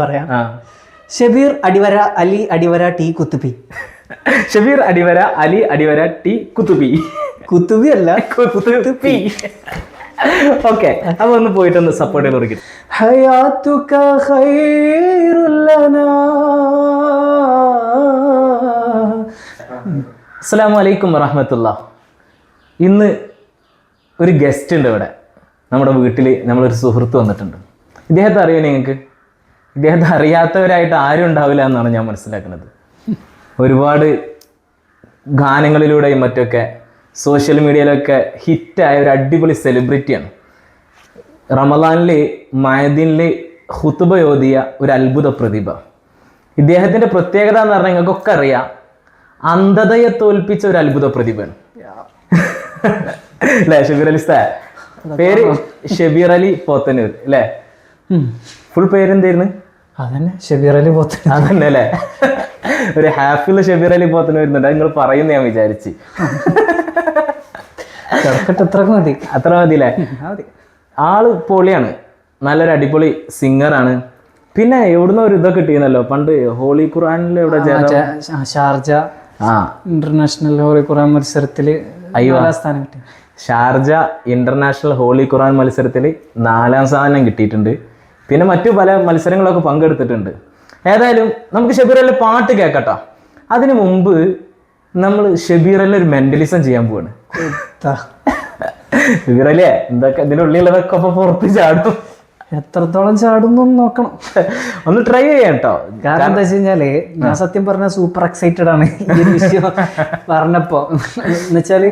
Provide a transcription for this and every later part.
പറയാം. ഷബീർ അടിവര അലി അടിവര ടി കുത്തുപി ഷബീർ അടിവര അലി അടിവര ടി കുത്തുപി കുത്തുപി അല്ല കുത്തുപി ഓക്കെ അപ്പൊ ഒന്ന് പോയിട്ടൊന്ന് സപ്പോർട്ട് ചെയ്ത് കൊടുക്കും. ഹയാത്തുക ഖൈറുൽ ലനാ. അസ്സാം വലൈക്കും വറഹമത്തുള്ള ഇന്ന് ഒരു ഗസ്റ്റ് ഉണ്ട് ഇവിടെ. നമ്മുടെ വീട്ടിൽ നമ്മളൊരു സുഹൃത്ത് വന്നിട്ടുണ്ട്. ഇദ്ദേഹത്തെ അറിയോ നിങ്ങൾക്ക്? ഇദ്ദേഹത്തെ അറിയാത്തവരായിട്ട് ആരും ഉണ്ടാവില്ല എന്നാണ് ഞാൻ മനസ്സിലാക്കുന്നത്. ഒരുപാട് ഗാനങ്ങളിലൂടെയും മറ്റൊക്കെ സോഷ്യൽ മീഡിയയിലൊക്കെ ഹിറ്റായ ഒരു അടിപൊളി സെലിബ്രിറ്റിയാണ്. റമദാനിൽ മയദീനിൽ ഹുത്തുബ ഓതിയ ഒരു അത്ഭുത പ്രതിഭ. ഇദ്ദേഹത്തിന്റെ പ്രത്യേകത എന്ന് പറഞ്ഞാൽ നിങ്ങൾക്കൊക്കെ അറിയാം അന്ധതയെ തോൽപ്പിച്ച ഒരു അത്ഭുത പ്രതിഭയാണ്. അല്ലേ ഷബീർ അലി സാർ പേര് ഷബീർ അലി പോത്തന്നൂർ അല്ലേ? ഫുൾ ഫുൾ പേരെന്തായിരുന്നു? അതന്നെ ഷബീർ അലി പോത്ത് അതന്നെ അല്ലേ ഒരു ഹാഫിൽ ഷബീർ അലി പോത്തൻ വരുന്നുണ്ട്. നിങ്ങൾ പറയുന്ന ഞാൻ വിചാരിച്ച്. കിടക്കട്ടെ മതി. അത്ര മതി. അല്ലേ ആൾ പൊളിയാണ്. നല്ലൊരു അടിപൊളി സിംഗറാണ്. പിന്നെ എവിടുന്ന് ഒരു ഇതൊക്കെ കിട്ടിയെന്നല്ലോ പണ്ട് ഹോളി ഖുറാനിൽ എവിടെ ഷാർജ. ആ. ഇന്റർനാഷണൽ ഹോളി ഖുറാൻ മത്സരത്തിൽ സ്ഥാനം കിട്ടി. ഷാർജ ഇന്റർനാഷണൽ ഹോളി ഖുറാൻ മത്സരത്തിൽ നാലാം സ്ഥാനം കിട്ടിയിട്ടുണ്ട്. പിന്നെ മറ്റു പല മത്സരങ്ങളൊക്കെ പങ്കെടുത്തിട്ടുണ്ട്. ഏതായാലും നമുക്ക് ഷബീറല്ലേ പാട്ട് കേൾക്കട്ടോ. അതിനു മുമ്പ് നമ്മൾ ഷബീറല്ലേ ഒരു മെന്റലിസം ചെയ്യാൻ പോവാണ്. ഷബീറല്ലേ എന്തൊക്കെ ഇതിന്റെ ഉള്ളിലുള്ളതൊക്കെ അപ്പൊ പുറത്ത് ചാടും. എത്രത്തോളം ചാടുന്നു നോക്കണം. ഒന്ന് ട്രൈ ചെയ്യാം കേട്ടോ കാരണം എന്താ വെച്ച് കഴിഞ്ഞാൽ ഞാൻ സത്യം പറഞ്ഞ സൂപ്പർ എക്സൈറ്റഡ് ആണ് ഈ വിഷയം പറഞ്ഞപ്പോ. എന്നുവെച്ചാൽ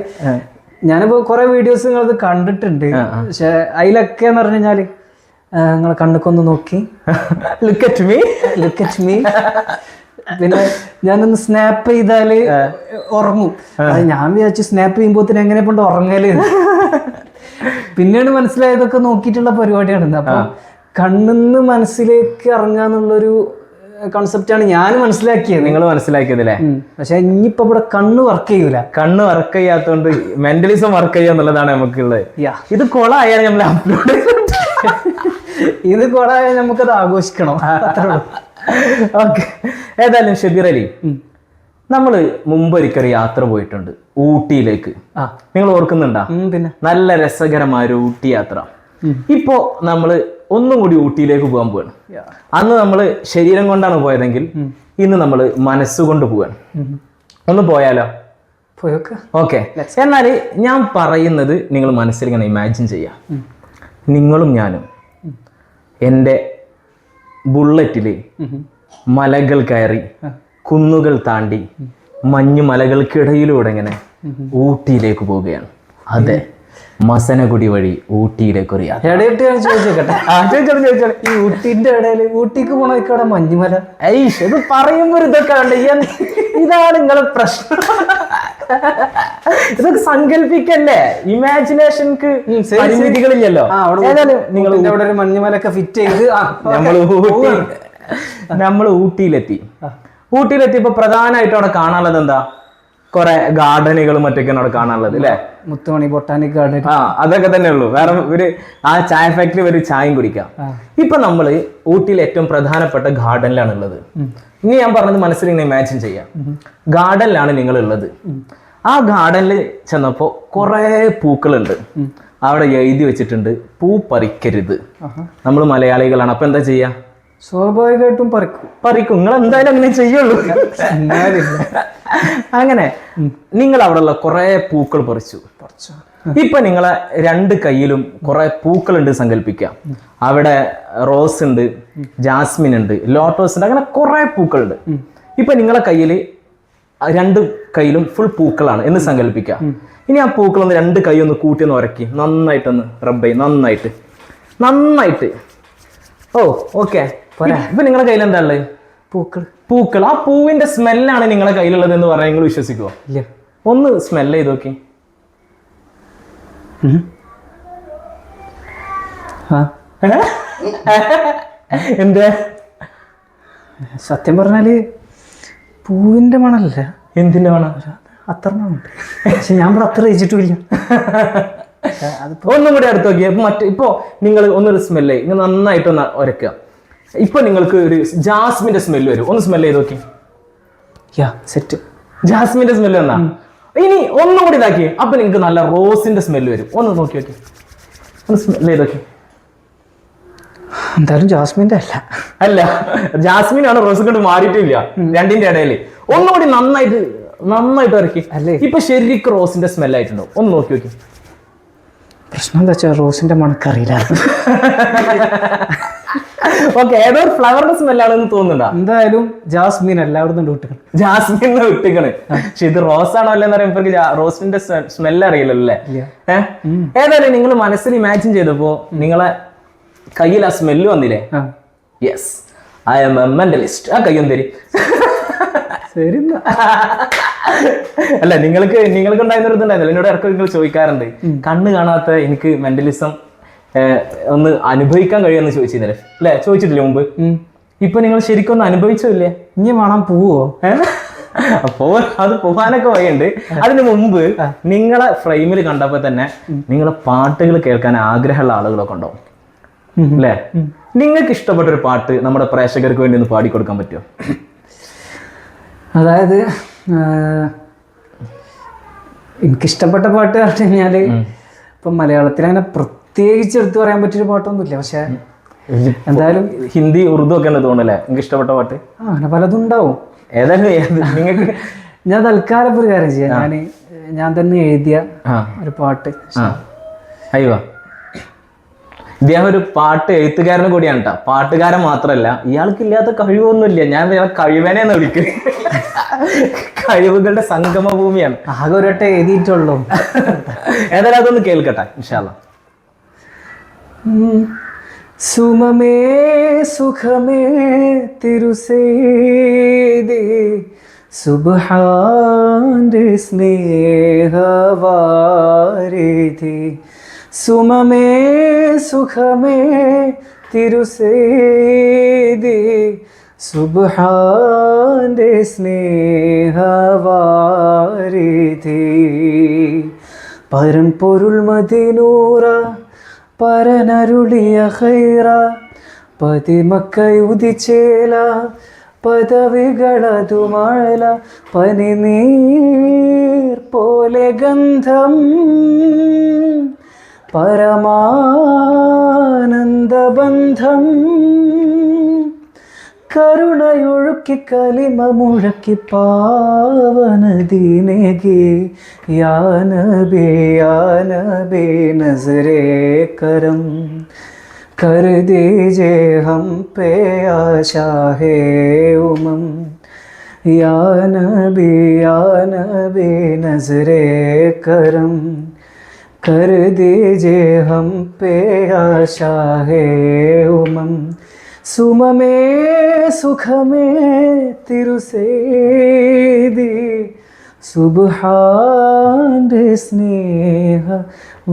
ഞാനിപ്പോ കുറെ വീഡിയോസ് നിങ്ങളത് കണ്ടിട്ടുണ്ട്. പക്ഷെ അതിലൊക്കെ എന്ന് പറഞ്ഞു കഴിഞ്ഞാൽ നിങ്ങളെ കണ്ണുക്കൊന്ന് നോക്കി. Look at me look at me പിന്നെ ഞാനൊന്ന് സ്നാപ്പ് ചെയ്താൽ ഉറങ്ങും. അത് ഞാൻ വിചാരിച്ചു സ്നാപ്പ് ചെയ്യുമ്പോൾ തന്നെ എങ്ങനെ കൊണ്ട് ഉറങ്ങൽ? പിന്നീട് മനസ്സിലായതൊക്കെ നോക്കിയിട്ടുള്ള പരിപാടിയാണ് അപ്പൊ കണ്ണിന്ന് മനസ്സിലേക്ക് ഇറങ്ങാന്നുള്ളൊരു കോൺസെപ്റ്റാണ് ഞാൻ മനസ്സിലാക്കിയത്. നിങ്ങൾ മനസ്സിലാക്കിയതല്ലേ. പക്ഷെ ഇനിയിപ്പോ ഇവിടെ കണ്ണ് വർക്ക് ചെയ്യൂല. കണ്ണ് വർക്ക് ചെയ്യാത്തോണ്ട് മെന്റലിസം വർക്ക് ചെയ്യുക എന്നുള്ളതാണ് നമുക്കുള്ളത്. ഇത് കൊളായാലും നമ്മൾ അപ്ലോഡ് ഇത് കൂടെ നമുക്കത് ആഘോഷിക്കണം. ഓക്കെ. ഏതായാലും ഷബീർ അലി നമ്മൾ മുമ്പൊരിക്കൽ യാത്ര പോയിട്ടുണ്ട്. ഊട്ടിയിലേക്ക്. നിങ്ങൾ ഓർക്കുന്നുണ്ടാ? പിന്നെ? നല്ല രസകരമായ ഒരു ഊട്ടി യാത്ര. ഇപ്പോ നമ്മൾ ഒന്നും കൂടി ഊട്ടിയിലേക്ക് പോകാൻ പോവാണ്. അന്ന് നമ്മൾ ശരീരം കൊണ്ടാണ് പോയതെങ്കിൽ ഇന്ന് നമ്മൾ മനസ്സുകൊണ്ട് പോവാണ്. ഒന്ന് പോയാലോ? ഓക്കെ. എന്നാൽ ഞാൻ പറയുന്നത് നിങ്ങൾ മനസ്സിൽ ഇങ്ങനെ ഇമാജിൻ ചെയ്യാം നിങ്ങളും ഞാനും എന്റെ ബുള്ളറ്റിൽ മലകൾ കയറി കുന്നുകൾ താണ്ടി മഞ്ഞു മലകൾക്കിടയിലൂടെ ഇങ്ങനെ ഊട്ടിയിലേക്ക് പോവുകയാണ്. അതെ. മസനഗുടി വഴി ഊട്ടിയിലേക്ക് ഒരു യാത്ര. ചോദിച്ചേക്കട്ടെ. ഈ ഊട്ടിന്റെ ഊട്ടിക്ക് മഞ്ഞുമല ഐഷ് ഇത് പറയുമ്പോ ഒരു ഇതൊക്കെ ഉണ്ട്. ഇതാണ് നിങ്ങളെ പ്രശ്നം. ഇതൊക്കെ സങ്കല്പിക്കല്ലേ? ഇമാജിനേഷൻക്ക് പരിമിതികളില്ലല്ലോ. ഏതായാലും നിങ്ങൾ അവിടെ ഒരു മഞ്ഞുമലൊക്കെ ഫിറ്റ് ചെയ്ത് നമ്മൾ ഊട്ടി നമ്മൾ ഊട്ടിയിലെത്തി. ഇപ്പൊ പ്രധാനമായിട്ടും അവിടെ കാണാനുള്ളത് എന്താ? കുറെ ഗാർഡനുകളും മറ്റൊക്കെ അവിടെ കാണാനുള്ളത് അല്ലേ? മുത്തുമണി ബൊട്ടാനിക് ഗാർഡൻ. ആ അതൊക്കെ തന്നെ ഉള്ളൂ. വേറെ ഒരു ആ ചായ ഫാക്ടറി ഒരു ചായയും കുടിക്കാം. ഇപ്പൊ നമ്മൾ ഊട്ടിയിൽ ഏറ്റവും പ്രധാനപ്പെട്ട ഗാർഡനിലാണ് ഉള്ളത്. ഇനി ഞാൻ പറഞ്ഞത് മനസ്സിൽ ഇങ്ങനെ ഇമാജിൻ ചെയ്യാം ഗാർഡനിലാണ് നിങ്ങൾ ഉള്ളത് ആ ഗാർഡനിൽ ചെന്നപ്പോ കുറെ പൂക്കളുണ്ട്. അവിടെ എഴുതി വെച്ചിട്ടുണ്ട് പൂ പറിക്കരുത്. നമ്മൾ മലയാളികളാണ്. അപ്പൊ എന്താ ചെയ്യാ? സ്വാഭാവികമായിട്ടും പറിക്കും. പറിക്കും. നിങ്ങൾ എന്തായാലും അങ്ങനെ ചെയ്യുള്ളൂ. അങ്ങനെ നിങ്ങൾ അവിടെയുള്ള കുറെ പൂക്കൾ പറിച്ചു. ഇപ്പൊ നിങ്ങളെ രണ്ട് കയ്യിലും കുറെ പൂക്കൾ ഉണ്ട് സങ്കല്പിക്കാം അവിടെ റോസ് ഉണ്ട് ജാസ്മിൻ ഉണ്ട് ലോട്ടോസ് ഉണ്ട് അങ്ങനെ കുറെ പൂക്കളുണ്ട്. ഇപ്പൊ നിങ്ങളെ കയ്യിൽ രണ്ട് കയ്യിലും ഫുൾ പൂക്കളാണ് എന്ന് സങ്കല്പിക്കാം ഇനി ആ പൂക്കളൊന്ന് രണ്ട് കൈ ഒന്ന് കൂട്ടി ഒന്ന് ഉരക്കി. നന്നായിട്ടൊന്ന് റബ്ബ് നന്നായിട്ട്. നന്നായിട്ട്. ഓ ഓക്കെ ഇപ്പൊ നിങ്ങളുടെ കയ്യിൽ എന്താ ഉള്ളത് പൂക്കൾ. പൂക്കൾ. ആ പൂവിന്റെ സ്മെല്ലാണ് നിങ്ങളെ കയ്യിലുള്ളത് എന്ന് പറയാൻ നിങ്ങൾ വിശ്വസിക്കുമോ ഇല്ല. ഒന്ന് സ്മെല്ല് ചെയ്ത് നോക്കി. എന്താ? സത്യം പറഞ്ഞാൽ പൂവിന്റെ മണല്ല. എന്തിന്റെ മണ? അത്ര മണമുണ്ട്. പക്ഷെ ഞാൻ ഇവിടെ അത്ര കഴിച്ചിട്ടുമില്ല ഒന്നും കൂടി അടുത്ത് നോക്കിയാൽ മറ്റേ ഇപ്പോ നിങ്ങൾ ഒന്നൊരു സ്മെല്ലേ നിങ്ങൾ നന്നായിട്ടൊന്ന് ഉരക്കുക ഇപ്പൊ നിങ്ങൾക്ക് ഒരു ജാസ്മിന്റെ സ്മെല്ല് വരും. ഒന്ന് സ്മെൽ ചെയ്ത് നോക്കി. യാ സെറ്റ് ജാസ്മിന്റെ സ്മെല്ല് എന്നാ ഇനി ഒന്നും കൂടി ഇതാക്കി. അപ്പൊ നിങ്ങൾക്ക് നല്ല റോസിന്റെ സ്മെല്ല് വരും. ഒന്ന് നോക്കി നോക്കി. ഒന്ന് സ്മെല്ല് ചെയ്ത് നോക്കി. എന്തായാലും ജാസ്മിന്റെ അല്ല. അല്ല ജാസ്മിൻ ആണ് റോസ് കൊണ്ട് മാറിയിട്ടില്ല. രണ്ടിന്റെ ഇടയിൽ ഒന്നുകൂടി നന്നായിട്ട് നന്നായിട്ട് ഇറക്കി. അല്ലേ? ഇപ്പൊ ശരിക്കും റോസിന്റെ സ്മെൽ ആയിട്ടുണ്ടോ. ഒന്ന് നോക്കി നോക്കി. പ്രശ്നം എന്താ വെച്ചാൽ റോസിന്റെ മണക്കറിയില്ല. ഓക്കെ ഏതോ ഒരു ഫ്ലവറിന്റെ സ്മെല്ലാണെന്ന് തോന്നുന്നുണ്ടോ? എന്തായാലും ജാസ്മിൻ എല്ലാവരും വിട്ടിക്കണം ജാസ്മിൻ വിട്ടിക്കണ് പക്ഷെ ഇത് റോസ് ആണോ അല്ലെന്ന് പറയുമ്പോൾ റോസിന്റെ സ്മെൽ അറിയില്ലല്ലോ ഏതായാലും നിങ്ങൾ മനസ്സിൽ ഇമാജിൻ ചെയ്തപ്പോ നിങ്ങളെ കയ്യിൽ ആ സ്മെല്ല് വന്നില്ലേ? Yes I'm a mentalist ആ കയ്യും തരി ശരി അല്ല നിങ്ങൾക്ക് നിങ്ങൾക്ക് ഉണ്ടായിരുന്ന ഒരു ഇതുണ്ടായിരുന്നല്ലോ. എന്നോട് ഇടയ്ക്ക് നിങ്ങൾ ചോദിക്കാറുണ്ട്. കണ്ണ് കാണാത്ത എനിക്ക് മെന്റലിസം ഒന്ന് അനുഭവിക്കാൻ കഴിയുമെന്ന് ചോദിച്ചിരുന്നില്ല? അല്ലേ? ചോദിച്ചിട്ടില്ലേ മുമ്പ്. ഇപ്പൊ നിങ്ങൾ ശരിക്കും ഒന്ന് അനുഭവിച്ചില്ലേ ഇനി വേണം പോവോ? അപ്പോ അത് പോകാനൊക്കെ വഴിയുണ്ട്. അതിനു മുമ്പ് നിങ്ങളെ ഫ്രെയിമിൽ കണ്ടപ്പോ തന്നെ നിങ്ങളെ പാട്ടുകൾ കേൾക്കാൻ ആഗ്രഹമുള്ള ആളുകളൊക്കെ ഉണ്ടാവും അല്ലേ? നിങ്ങൾക്ക് ഇഷ്ടപ്പെട്ട ഒരു പാട്ട് നമ്മുടെ പ്രേക്ഷകർക്ക് വേണ്ടി ഒന്ന് പാടിക്കൊടുക്കാൻ പറ്റുമോ? അതായത് എനിക്കിഷ്ടപ്പെട്ട പാട്ട് പറഞ്ഞു കഴിഞ്ഞാൽ ഇപ്പം മലയാളത്തിൽ അങ്ങനെ പ്രത്യേകിച്ച് എടുത്തു പറയാൻ പറ്റിയൊരു പാട്ടൊന്നുമില്ല. പക്ഷെ എന്തായാലും ഹിന്ദി ഉറുദു ഒക്കെ ഉണ്ട് തോന്നുന്നല്ലേ നിങ്ങൾക്ക് ഇഷ്ടപ്പെട്ട പാട്ട്. ആ, അങ്ങനെ പലതും ഉണ്ടാവും. ഏതായാലും നിങ്ങൾക്ക് ഞാൻ തൽക്കാലം ഒരു കാര്യം ചെയ്യാം. ഞാൻ ഞാൻ തന്നെ എഴുതിയ ഒരു പാട്ട്. അയ്യോ ഇദ്ദേഹം ഒരു പാട്ട് എഴുത്തുകാരനും കൂടിയാണ് കേട്ടോ പാട്ടുകാരൻ മാത്രമല്ല ഇയാൾക്ക് ഇല്ലാത്ത കഴിവൊന്നുമില്ല. ഞാൻ ഇയാളെ കഴിവനെന്ന് വിളിക്കുന്നത് കഴിവുകളുടെ സംഗമ ഭൂമിയാണ് ആകെ ഒരു വട്ടം എഴുതിയിട്ടുള്ളൂ. ഏതായാലും അതൊന്ന് കേൾക്കട്ടെ ഇൻഷാല്ല സുമമേ സുഖമേ തിരുസേദേ. സുബാന്റെ സ്നേഹവാരിധി. സുമമേ സുഖമേ തിരുസേദേ. സുബാന്റെ സ്നേഹവാരിധി. പരമ്പൊരുൾ മതിനൂറ പരനരുളിയ ഹൈറ പതിമക്കൈ പതിമക്കയുദിച്ചേല പദവികളതു മഴല പനിനീർ പോലെ ഗന്ധം പരമാനന്ദബന്ധം. കരുണയൊഴുക്കി കലിമ മുഴക്കി പാവനദീനകെ. യാനബേ നസരേ കരം. കർ ദീജേ ഹം പേ ആശാഹേ ഉമം. യാനബേ നസരേ കരം. കർ ദീജേ ഹം പേ ആശാഹേ ഉമം. സുമമേ സുഖമേ തിരുസേദി സുബാന്റെ സ്നേഹ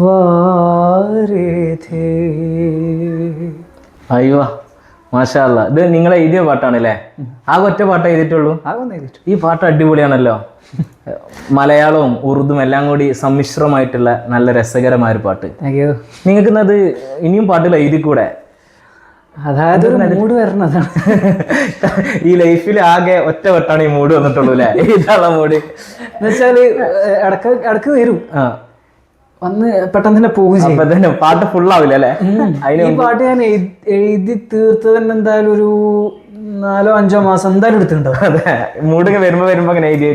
വാരേധേ. അയ്യോ മാഷാല്ല ഇത് നിങ്ങൾ എഴുതിയ പാട്ടാണല്ലേ? ആ ഒറ്റ പാട്ടേ എഴുതിയിട്ടുള്ളൂ? ഈ പാട്ട് അടിപൊളിയാണല്ലോ. മലയാളവും ഉറുദും എല്ലാം കൂടി സമ്മിശ്രമായിട്ടുള്ള നല്ല രസകരമായ ഒരു പാട്ട്. നിങ്ങൾക്ക് ഇന്നത് ഇനിയും പാട്ടുകൾ എഴുതിക്കൂടെ? അതായത് ഒരു മൂഡ് വരണതാണ് ഈ ലൈഫിൽ ആകെ ഒറ്റ വട്ടാണ് ഈ മൂഡ് വന്നിട്ടുള്ളൂ അല്ലേ? ഇതാണ് മൂഡ്. എന്നുവെച്ചാൽ ഇടയ്ക്ക് ഇടയ്ക്ക് വരും. വന്ന് പെട്ടെന്ന് തന്നെ പോകും ചെയ്യും. തന്നെ പാട്ട് ഫുൾ ആവില്ല അല്ലേ? ഈ പാട്ട് ഞാൻ എഴു- എഴുതി തീർത്തത് തന്നെ എന്തായാലും ഒരു നാലോ അഞ്ചോ മാസം എന്തായാലും എടുത്തിട്ടുണ്ടാവും. അതെ. മൂഡ് വരുമ്പോ വരുമ്പോ അങ്ങനെ എഴുതി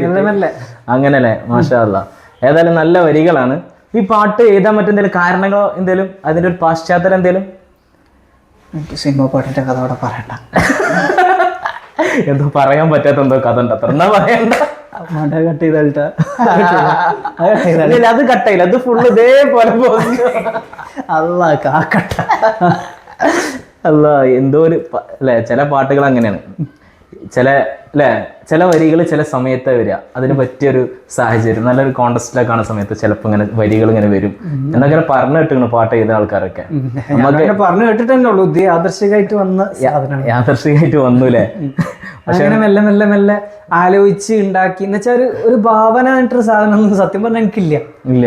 അങ്ങനെ അല്ലേ മാഷാല്ല മാഷാ ഏതായാലും നല്ല വരികളാണ്. ഈ പാട്ട് എഴുതാൻ പറ്റുന്ന എന്തെങ്കിലും കാരണങ്ങളോ എന്തെങ്കിലും? അതിന്റെ ഒരു പാശ്ചാത്തലം എന്തെങ്കിലും? എനിക്ക് സിനിമ പാട്ടിന്റെ കഥ അവിടെ പറയണ്ട. എന്തോ പറയാൻ പറ്റാത്ത എന്തോ കഥ ഉണ്ട് അത്ര എന്നാ പറയണ്ട. മണ്ട കട്ട് ചെയ്തിട്ട് അത് കട്ടയില്ല അത് ഫുള്ള് ഇതേപോലെ. അല്ല കാക്കട്ട. അല്ല എന്തോ ഒരു അല്ലെ ചില പാട്ടുകൾ അങ്ങനെയാണ്. ചില അല്ലേ? ചില വരികൾ ചില സമയത്ത് വരിക. അതിന് പറ്റിയൊരു സാഹചര്യം. നല്ലൊരു കോണ്ടസ്റ്റിലൊക്കെ ആണ് സമയത്ത് ചിലപ്പോൾ ഇങ്ങനെ വരികൾ ഇങ്ങനെ വരും. എന്നൊക്കെ പറഞ്ഞു കേട്ടു പാട്ട് ചെയ്ത ആൾക്കാരൊക്കെ. പറഞ്ഞു കേട്ടിട്ടല്ലേ ഉള്ളൂ. യാദർശികമായിട്ട് വന്ന യാദർശികമായിട്ട് വന്നൂലേ അങ്ങനെ മെല്ലെ മെല്ലെ മെല്ലെ ആലോചിച്ച് ഉണ്ടാക്കി. എന്ന് വെച്ചാൽ ഒരു ഒരു ഭാവന ആയിട്ടൊരു സാധനം സത്യം പറഞ്ഞാൽ എനിക്കില്ല. ഇല്ല.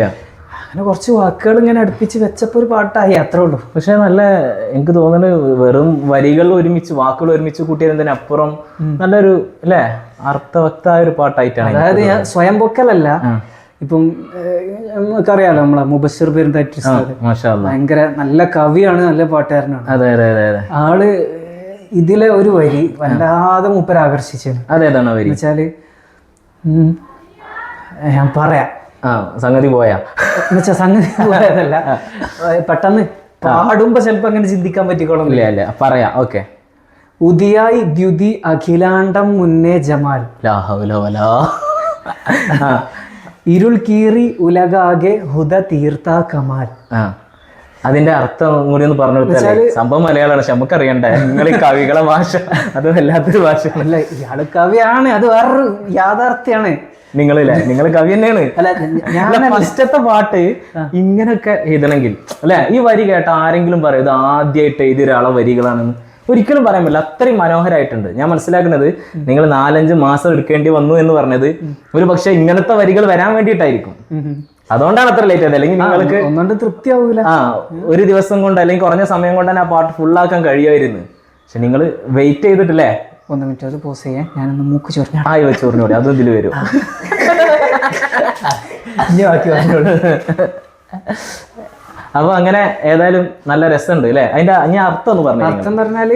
അങ്ങനെ കുറച്ച് വാക്കുകൾ ഇങ്ങനെ അടുപ്പിച്ച് വെച്ചപ്പോൾ ഒരു പാട്ടായി അത്രേ ഉള്ളൂ. പക്ഷെ നല്ല എനിക്ക് തോന്നുന്നത് വെറും വരികൾ ഒരുമിച്ച് വാക്കുകൾ ഒരുമിച്ച് കൂട്ടിയതിനപ്പുറം നല്ലൊരു അല്ലേ അർത്ഥവക്തായ ഒരു പാട്ടായിട്ടാണ് അതായത് ഞാൻ സ്വയം പൊക്കലല്ല. ഇപ്പം നമുക്കറിയാലോ നമ്മളെ മുബഷിർ പെരുന്താറ്റി. ഭയങ്കര നല്ല കവിയാണ് നല്ല പാട്ടുകാരനാണ്. അതെ അതെ അതെ അതെ. ആൾ ഇതിലെ ഒരു വരി വല്ലാതെ മൂപ്പരാകർഷിച്ചു അതെ അതേതാണ് വരി. വെച്ചാൽ ഞാൻ പറയാം. സംഗതി പോയാ. എന്നുവെച്ചാ സംഗതി പോയതല്ല. പെട്ടെന്ന് പാടുമ്പോ ചിലപ്പോ അങ്ങനെ ചിന്തിക്കാൻ പറ്റിക്കോളും. ഇല്ല ഇല്ല പറയാ ഓക്കെ. ഉദിയായി ദ്യുതി അഖിലാണ്ടം മുന്നേ ജമാൽ. ഇരുൾ കീറി ഉലകാകെ ഹുദ തീർത്ത കമാൽ. അതിന്റെ അർത്ഥം കൂടി ഒന്ന് പറഞ്ഞു കൊടുത്താൽ സംഭവം മലയാളമാണ് പക്ഷെ നമുക്ക് അറിയണ്ടേ നിങ്ങൾ ഈ കവികളെ ഭാഷ അത് വല്ലാത്തൊരു ഭാഷ അല്ല ഇയാൾ കവിയാണ് അത് വേറൊരു യാഥാർത്ഥ്യാണ്. നിങ്ങളില്ലേ? നിങ്ങൾ കവി തന്നെയാണ്. അല്ല ഫസ്റ്റത്തെ പാട്ട് ഇങ്ങനൊക്കെ എഴുതണമെങ്കിൽ അല്ലെ? ഈ വരി കേട്ട ആരെങ്കിലും പറയും ഇത് ആദ്യമായിട്ട് എഴുതിയ ഒരാളെ വരികളാണെന്ന് ഒരിക്കലും പറയാൻ പറ്റില്ല. അത്രയും മനോഹരമായിട്ടുണ്ട് ഞാൻ മനസ്സിലാക്കുന്നത് നിങ്ങൾ നാലഞ്ച് മാസം എടുക്കേണ്ടി വന്നു എന്ന് പറഞ്ഞത് ഒരു പക്ഷെ ഇങ്ങനത്തെ വരികൾ വരാൻ വേണ്ടിയിട്ടായിരിക്കും. അതുകൊണ്ടാണ് അത്ര ലേറ്റ് ആയത്. അല്ലെങ്കിൽ നിങ്ങൾക്ക് ഒന്നുകൊണ്ട് തൃപ്തിയാവൂല. ആ ഒരു ദിവസം കൊണ്ട് അല്ലെങ്കിൽ കുറഞ്ഞ സമയം കൊണ്ട് തന്നെ ആ പാട്ട് ഫുള്ളാക്കാൻ കഴിയുമായിരുന്നു. പക്ഷെ നിങ്ങൾ വെയിറ്റ് ചെയ്തിട്ടില്ലേ? ഒന്ന് മിനിറ്റ് അത് പോസ് ചെയ്യാൻ ഞാനൊന്ന് മൂക്ക് ചൊറിഞ്ഞ ആയി വെച്ചോറിനോട് അതും ഇതിൽ വരും. ബാക്കി പറഞ്ഞോളൂ അപ്പൊ അങ്ങനെ ഏതായാലും നല്ല രസമുണ്ട് അല്ലേ? അതിന്റെ ഞാൻ അർത്ഥം ഒന്ന് പറഞ്ഞു അർത്ഥം പറഞ്ഞാൽ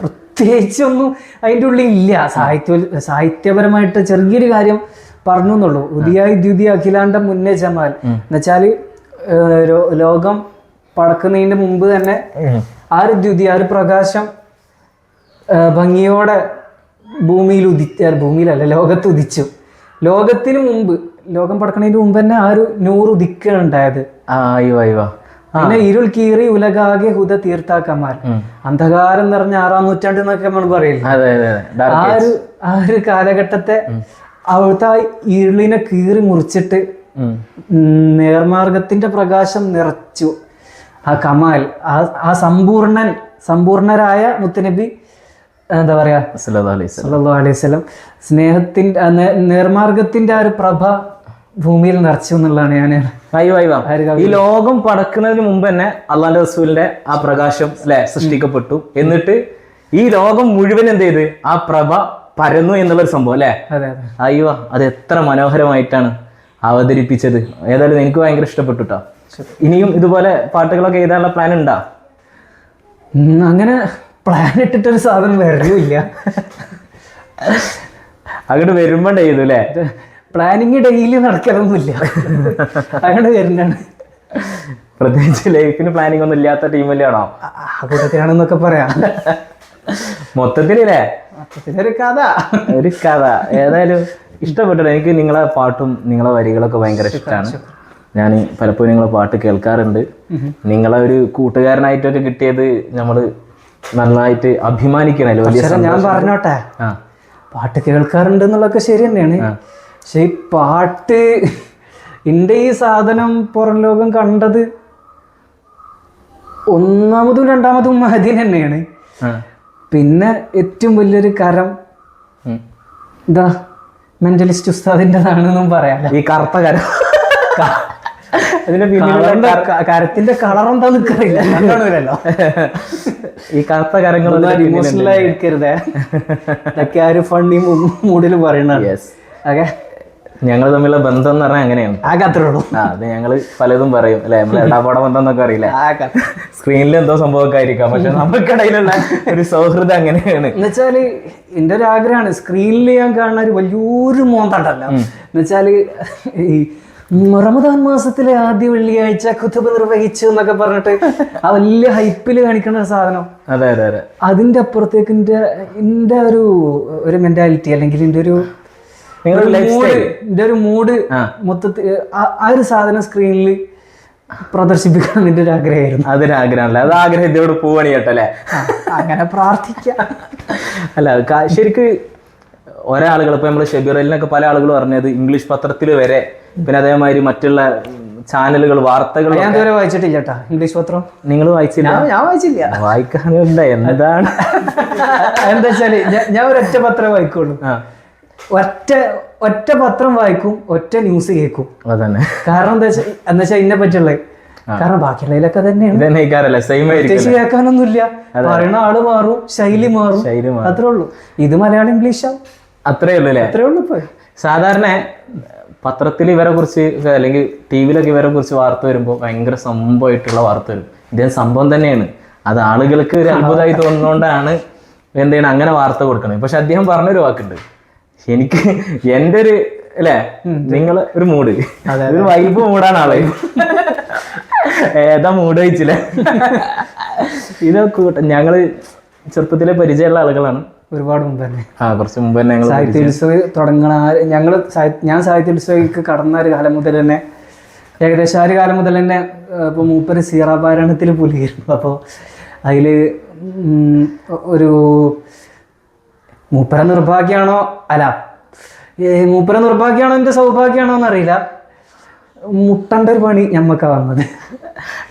പ്രത്യേകിച്ചൊന്നും അതിന്റെ ഉള്ളിൽ ഇല്ല സാഹിത്യ സാഹിത്യപരമായിട്ട് ചെറിയൊരു കാര്യം പറഞ്ഞു എന്നുള്ളൂ ഉദിയായി ദ്യുതി അഖിലാണ്ട മുന്നേ ജമാൽ. എന്നുവെച്ചാൽ ലോകം പടക്കുന്നതിന്റെ മുമ്പ് തന്നെ ആ ഒരു ദ്യുതി ആ ഒരു പ്രകാശം ഭംഗിയോടെ ഭൂമിയിൽ ഉദിച്ച ഭൂമിയിലല്ല ലോകത്ത് ഉദിച്ചു. ലോകത്തിന് മുമ്പ് ലോകം പടക്കണതിന് മുമ്പ് തന്നെ ആ ഒരു നൂറ് ഉദിക്കുകയുണ്ടായത് പിന്നെ ഇരുൾ കീറി ഉലകാകെ ഹുദ തീർത്ഥാക്കന്മാർ കമാൽ അന്ധകാരം നിറഞ്ഞ ആറാം നൂറ്റാണ്ട് എന്നൊക്കെ നമ്മൾ പറയില്ല? ആ ഒരു ആ ഒരു കാലഘട്ടത്തെ അവിടുത്തെ ആ ഇരുളിനെ കീറി മുറിച്ചിട്ട് നേർമാർഗത്തിന്റെ പ്രകാശം നിറച്ചു. ആ കമാൽ ആ ആ സമ്പൂർണൻ സമ്പൂർണരായ മുത്തനബി എന്താ പറയാ? സല്ലല്ലാഹു അലൈഹി സ്നേഹത്തിന്റെ ആ നേർമാർഗത്തിന്റെ ആ ഒരു പ്രഭ ഭൂമിയിൽ നിറച്ചു എന്നുള്ളതാണ് ഞാൻ അയ്യോ അയ്യോ ഈ ലോകം പടക്കുന്നതിന് മുമ്പ് തന്നെ അള്ളാന്റെ റസൂലിന്റെ ആ പ്രകാശം അല്ലെ സൃഷ്ടിക്കപ്പെട്ടു. എന്നിട്ട് ഈ ലോകം മുഴുവൻ എന്ത് ചെയ്ത്? ആ പ്രഭ പരന്നു എന്നുള്ള ഒരു സംഭവം അല്ലെ? അയ്യോ അത് എത്ര മനോഹരമായിട്ടാണ് അവതരിപ്പിച്ചത്. ഏതായാലും എനിക്ക് ഭയങ്കര ഇഷ്ടപ്പെട്ടു കേട്ടോ ഇനിയും ഇതുപോലെ പാട്ടുകളൊക്കെ എഴുതാനുള്ള പ്ലാൻ ഉണ്ടാ? അങ്ങനെ പ്ലാൻ ഇട്ടിട്ടൊരു സാധനം വരില്ല അങ്ങോട്ട് വരുമ്പോ ചെയ്തു അല്ലേ പ്ലാനിങ് ഡെയിലി നടക്കലൊന്നുമില്ല. അങ്ങനെ വരുന്നതാണ് പ്രത്യേകിച്ച് ലൈഫിന് പ്ലാനിങ് ഒന്നും ഇല്ലാത്ത ടീമിലാണോ കൂട്ടത്തിലാണെന്നൊക്കെ പറയാം. മൊത്തത്തിലല്ലേ മൊത്തത്തിലൊരു കഥ. ഒരു കഥ. ഏതായാലും ഇഷ്ടപ്പെട്ടു എനിക്ക് നിങ്ങളെ പാട്ടും നിങ്ങളെ വരികളൊക്കെ ഭയങ്കര ഇഷ്ടമാണ് ഞാൻ പലപ്പോഴും നിങ്ങളെ പാട്ട് കേൾക്കാറുണ്ട്. നിങ്ങളെ ഒരു കൂട്ടുകാരനായിട്ടൊക്കെ കിട്ടിയത് നമ്മൾ നന്നായിട്ട് അഭിമാനിക്കണല്ലോ ഞാൻ പറഞ്ഞോട്ടെ? പാട്ട് കേൾക്കാറുണ്ട് എന്നുള്ളതൊക്കെ ശരി തന്നെയാണ്. പക്ഷെ ഈ പാട്ട് എന്റെ ഈ സാധനം പുറം ലോകം കണ്ടത് ഒന്നാമതും രണ്ടാമതും മതി തന്നെയാണ്. പിന്നെ ഏറ്റവും വലിയൊരു കരം എന്താ ഇതാ മെന്റലിസ്റ്റ് ഉസ്താദിന്റെതാണെന്നും പറയാം ഈ കറുത്ത കരം. അതിന്റെ കരത്തിന്റെ കളർ എന്താ നിൽക്കറിയില്ല കണ്ടോണല്ലോ ഈ കറുത്ത കരങ്ങൾ ഇമോഷണലായി ആയി എടുക്കരുതേ ഇതൊക്കെ ആ ഒരു ഫണ്ണി മൂഡിൽ പറയണ ഓക്കെ? ഞങ്ങൾ തമ്മിലുള്ള ബന്ധം എന്ന് പറഞ്ഞാൽ അങ്ങനെയാണ്. ആ ഉള്ളൂ ആ അത് ഞങ്ങൾ പലതും പറയും അല്ലെ? നമ്മൾ എടാപാട ബന്ധം എന്നൊക്കെ അറിയില്ല സ്ക്രീനിൽ എന്തോ സംഭവമൊക്കെ ആയിരിക്കാം പക്ഷെ നമുക്കിടയിലുള്ള ഒരു സൗഹൃദം അങ്ങനെയാണ്. എന്നുവെച്ചാൽ എന്റെ ഒരു ആഗ്രഹമാണ് സ്ക്രീനിൽ ഞാൻ കാണുന്ന ഒരു വലിയൊരു മോന്തണ്ടല്ല എന്നുവെച്ചാൽ ഈ റമദാൻ മാസത്തിലെ ആദ്യ വെള്ളിയാഴ്ച കുത്തുബ് നിർവഹിച്ചു എന്നൊക്കെ പറഞ്ഞിട്ട് ആ വലിയ ഹൈപ്പിൽ കാണിക്കുന്ന ഒരു സാധനം. അതെ അതെ അതെ. അതിന്റെ അപ്പുറത്തേക്ക് എന്റെ എന്റെ ഒരു ഒരു മെന്റാലിറ്റി അല്ലെങ്കിൽ എന്റെ ഒരു എന്റെ ഒരു മൂഡ് മൊത്തത്തിൽ ആ- ഒരു സാധനം സ്ക്രീനിൽ പ്രദർശിപ്പിക്കാൻ എന്റെ ഒരു ആഗ്രഹമായിരുന്നു. അതൊരു ആഗ്രഹമല്ല അത് ആഗ്രഹത്തോട് പോവാണ് കേട്ടല്ലേ ആ, അങ്ങനെ പ്രാർത്ഥിക്കാം. അല്ല ശരിക്ക് ഒരാളുകൾ ഇപ്പൊ നമ്മൾ ഷെബിറലിനൊക്കെ പല ആളുകൾ പറഞ്ഞത് ഇംഗ്ലീഷ് പത്രത്തിൽ വരെ പിന്നെ അതേമാതിരി മറ്റുള്ള ചാനലുകൾ വാർത്തകൾ ഞാൻ ഇതുവരെ വായിച്ചിട്ടില്ല കേട്ടോ ഇംഗ്ലീഷ് പത്രം? നിങ്ങൾ വായിച്ചില്ല? ഞാൻ വായിച്ചില്ല. വായിക്കാനുണ്ട്. എന്താണ്? എന്താ വെച്ചാൽ ഞാൻ- ഒരൊറ്റ പത്രം വായിക്കുള്ളൂ. ഒറ്റ ഒറ്റ പത്രം വായിക്കും ഒറ്റ ന്യൂസ് കേൾക്കും. അതന്നെ. കാരണം എന്താ വെച്ചാൽ എന്താ വെച്ചാൽ ഇതിനെ പറ്റുള്ളത് കാരണം ബാക്കിയുള്ളതിലൊക്കെ തന്നെയാണ്. പ്രത്യേകിച്ച് കേൾക്കാനൊന്നുമില്ല. പറയുന്ന ആൾ മാറും ശൈലി മാറും. അത്രേ ഉള്ളൂ. ഇത് മലയാളം ഇംഗ്ലീഷാ അത്രേ ഉള്ളൂ അത്രേ ഉള്ളൂ ഇപ്പൊ. സാധാരണ പത്രത്തിൽ ഇവരെ കുറിച്ച് അല്ലെങ്കിൽ ടി വിയിലൊക്കെ ഇവരെ കുറിച്ച് വാർത്ത വരുമ്പോൾ ഭയങ്കര സംഭവമായിട്ടുള്ള വാർത്ത വരും. ഇദ്ദേഹം സംഭവം തന്നെയാണ്. അത് ആളുകൾക്ക് ഒരു അത്ഭുതമായി തോന്നുന്നതുകൊണ്ടാണ് എന്ത് ചെയ്യണം അങ്ങനെ വാർത്ത കൊടുക്കണത്. പക്ഷെ അദ്ദേഹം പറഞ്ഞൊരു വാക്കുണ്ട്. എനിക്ക് എന്റെ ഒരു അല്ലേ നിങ്ങൾ ഒരു മൂഡ്. അതായത് വൈബ് മൂടാണ് ആളെ. ഏതാ മൂഡ് വെച്ചില്ലേ ഇതൊക്കെ ഞങ്ങൾ ചെറുപ്പത്തിലെ പരിചയമുള്ള ആളുകളാണ്. ഒരുപാട് മുമ്പ് തന്നെ. ആ കുറച്ച് മുമ്പ് തന്നെ ഞങ്ങൾ സാഹിത്യോത്സവം തുടങ്ങണ ഞങ്ങൾ ഞങ്ങൾ ഞാൻ സാഹിത്യോത്സവക്ക് കടന്ന ഒരു കാലം മുതൽ തന്നെ ഏകദേശം ആ ഒരു കാലം മുതൽ തന്നെ ഇപ്പോൾ മൂപ്പര് സീറാപാരായണത്തിൽ പുലിയിരുന്നു. അപ്പോൾ അതിൽ ഒരു മൂപ്പര നിർഭാഗ്യമാണോ അല്ല. മൂപ്പര നിർഭാഗ്യമാണോ എന്റെ സൗഭാഗ്യമാണോ എന്നറിയില്ല. മുട്ടണ്ട ഒരു പണി ഞമ്മക്കാ വന്നത്.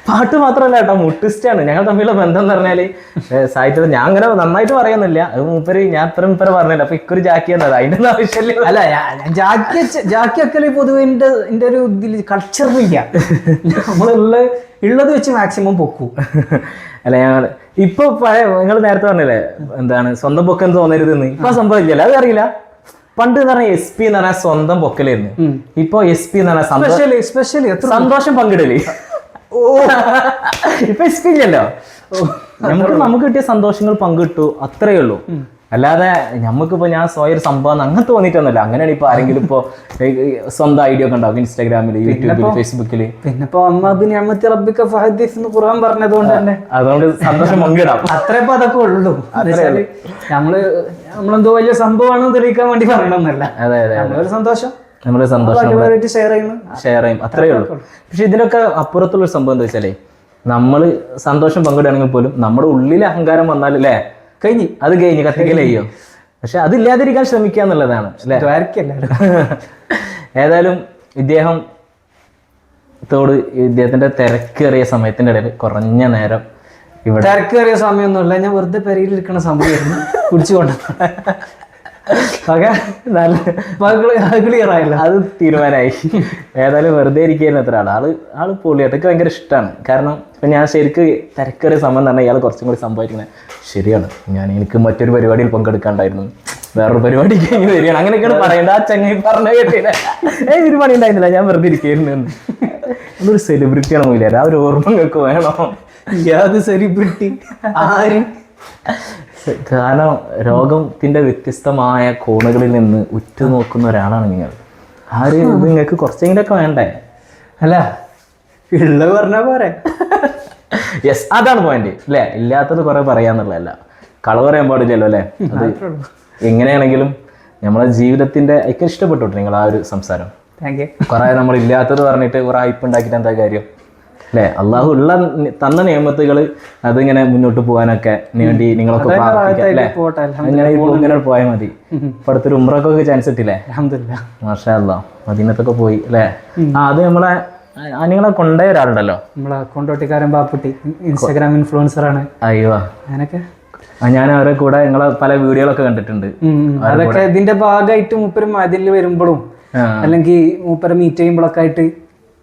പാട്ട് മാത്രമല്ല കേട്ടോ മുട്ടിസ്റ്റാണ് ഞങ്ങൾ തമ്മിലുള്ള ബന്ധം എന്ന് പറഞ്ഞാൽ ഏഹ് സാഹിത്യത്തിൽ ഞാൻ അങ്ങനെ നന്നായിട്ട് പറയുന്നില്ല. അത് മൂപ്പര് ഞാൻ അത്ര മൂപ്പര് പറഞ്ഞില്ല. അപ്പൊ ഇക്കൊരു ജാക്കി എന്നത് അതിന്റെ ഒന്നും ആവശ്യമില്ല. അല്ല ജാക്കി ജാക്കി ഒക്കെ പൊതുവെ എന്റെ എന്റെ ഒരു ഇതിൽ കൾച്ചറില്ല നമ്മളുള്ള ഉള്ളത് വെച്ച് മാക്സിമം പൊക്കൂ. അല്ല ഞങ്ങൾ ഇപ്പൊ പഴയ നിങ്ങൾ നേരത്തെ പറഞ്ഞില്ലേ എന്താണ് സ്വന്തം പൊക്കം തോന്നരുതെന്ന്? ഇപ്പൊ സംഭവിക്കില്ല സംഭവം അത് അറിയില്ല. പണ്ട് എന്ന് പറഞ്ഞാൽ എസ് പി എന്ന് പറഞ്ഞാൽ സ്വന്തം പൊക്കലായിരുന്നു ഇപ്പൊ എസ് പി എന്ന് പറഞ്ഞാൽ സന്തോഷം പങ്കിടൽ. ഓ. ഇപ്പൊ ഇല്ലല്ലോ നമുക്ക് നമുക്ക് കിട്ടിയ സന്തോഷങ്ങൾ പങ്കിട്ടു അത്രയേ ഉള്ളൂ. അല്ലാതെ നമുക്കിപ്പോ ഞാൻ സ്വയം ഒരു സംഭവം അങ്ങനെ തോന്നിയിട്ടൊന്നുമില്ല. അങ്ങനെയാണ് ഇപ്പൊ ആരെങ്കിലും ഇപ്പോ ഏ- ഏ സ്വന്തം ഐഡിയ ഒക്കെ ഉണ്ടാവും ഇൻസ്റ്റാഗ്രാമിൽ യൂട്യൂബിൽ ഫേസ്ബുക്കിൽ പിന്നെ ഇപ്പൊ അമ്മ ബിൻ അമ്മത്തി റബ്ബിക്ക ഫഹദീസ് എന്ന് ഖുർആൻ പറഞ്ഞതുകൊണ്ട് തന്നെ. അതുകൊണ്ട് സന്തോഷം പങ്കിടാം. അത്രേ ഇപ്പൊ അതൊക്കെ ഉള്ളൂ. നമ്മൾ നമ്മളെന്തോ വലിയ സംഭവമാണെന്ന് തെളിയിക്കാൻ വേണ്ടി പറയണമെന്നല്ല അതെ അതെ ഒരു സന്തോഷം. നമ്മുടെ സന്തോഷം ഷെയർ ചെയ്യും. അത്രേ ഉള്ളൂ. പക്ഷെ ഇതിനൊക്കെ അപ്പുറത്തുള്ള ഒരു സംഭവം എന്താ വെച്ചാലേ നമ്മൾ സന്തോഷം പങ്കിടുകയാണെങ്കിൽ പോലും നമ്മുടെ ഉള്ളിൽ അഹങ്കാരം വന്നാൽ അല്ലേ കഴിഞ്ഞു. അത് കഴിഞ്ഞു കത്തിക്കലയ്യോ പക്ഷെ അതില്ലാതിരിക്കാൻ ശ്രമിക്കുക എന്നുള്ളതാണ് ഏതായാലും ഇദ്ദേഹം തോട് ഇദ്ദേഹത്തിന്റെ തിരക്കേറിയ സമയത്തിന്റെ ഇടയിൽ കുറഞ്ഞ നേരം ഇവിടെ തിരക്കേറിയ സമയമൊന്നുമില്ല ഞാൻ വെറുതെ പെരയിൽ ഇരിക്കുന്ന സമയമായിരുന്നു. കുടിച്ചുകൊണ്ട് ഓക്കെ നല്ല ക്ലിയർ ആയില്ല. അത് തീരുമാനമായി ഏതായാലും വെറുതെ ഇരിക്കുന്ന എത്ര ആൾ. ആൾ ആൾ പൊളിയാട്ടൊക്കെ ഭയങ്കര ഇഷ്ടമാണ് കാരണം ഇപ്പൊ ഞാൻ ശരിക്ക് തിരക്കേറിയ സമയം തന്നെ ഇയാൾ കുറച്ചും കൂടി സംഭവിക്കുന്നത് ശരിയാണ്. ഞാൻ എനിക്ക് മറ്റൊരു പരിപാടിയിൽ പങ്കെടുക്കാണ്ടായിരുന്നു. വേറൊരു പരിപാടി കഴിഞ്ഞ് വരികയാണ്. അങ്ങനെയൊക്കെയാണ് പറയേണ്ടത്. ആ ചങ്ങായി പറഞ്ഞ കേട്ടില്ല? ഏ ഒരു പണി ഉണ്ടായിരുന്നില്ല. ഞാൻ വെറുതെ ഇരിക്കുന്നു അതൊരു സെലിബ്രിറ്റിയാണ് മൂല്യം ആ ഒരു ഓർമ്മ നിങ്ങൾക്ക് വേണോ? യാത് സെലിബ്രിറ്റി ആര്? കാരണം രോഗത്തിന്റെ വ്യത്യസ്തമായ കോണുകളിൽ നിന്ന് ഉറ്റുനോക്കുന്ന ഒരാളാണ് നിങ്ങൾ. ആ ഒരു ഇത് നിങ്ങൾക്ക് കുറച്ചെങ്കിലൊക്കെ വേണ്ടേ? അല്ല ഉള്ളത് പറഞ്ഞാ പോരെ. യെസ് അതാണ് പോയിന്റ് അല്ലേ ഇല്ലാത്തത് കുറെ പറയാന്നുള്ളതല്ല. കളവ് പറയാൻ പാടില്ലല്ലോ അല്ലേ അത് എങ്ങനെയാണെങ്കിലും നമ്മളെ ജീവിതത്തിന്റെ എനിക്ക് ഇഷ്ടപ്പെട്ടു നിങ്ങൾ ആ ഒരു സംസാരം. കുറെ നമ്മൾ ഇല്ലാത്തത് പറഞ്ഞിട്ട് കുറെ ഹൈപ്പ് ഉണ്ടാക്കിയിട്ട് എന്താ കാര്യം? അല്ലേ? അള്ളാഹു ഉള്ള തന്ന നിയമത്തുകൾ അതിങ്ങനെ മുന്നോട്ട് പോകാനൊക്കെ വേണ്ടി നിങ്ങളൊക്കെ പ്രാർത്ഥിക്കാം അല്ലേ? ഇങ്ങനെ പോയാൽ മതി. ഇപ്പൊ അടുത്തൊരു ഉമ്രക്കൊക്കെ ചാൻസ് കിട്ടില്ലേ? മാഷാ അല്ലാ മദീനത്തൊക്കെ പോയി അല്ലേ? ആ അത് നമ്മളെ നിങ്ങളെ കൊണ്ടേ ഒരാളുണ്ടല്ലോ? നമ്മളെ കൊണ്ടോട്ടിക്കാരൻ ബാപ്പുട്ടി ഇൻസ്റ്റാഗ്രാം ഇൻഫ്ലുവൻസർ ആണ്. അയ്യോ. അങ്ങനൊക്കെ ഞാൻ അവരെ കൂടെ നിങ്ങളെ പല വീഡിയോകളൊക്കെ കണ്ടിട്ടുണ്ട്. അതൊക്കെ ഇതിന്റെ ഭാഗമായിട്ട് മൂപ്പര് അതിൽ വരുമ്പോഴും അല്ലെങ്കിൽ മൂപ്പരെ മീറ്റ് ചെയ്യുമ്പോഴൊക്കെ ആയിട്ട്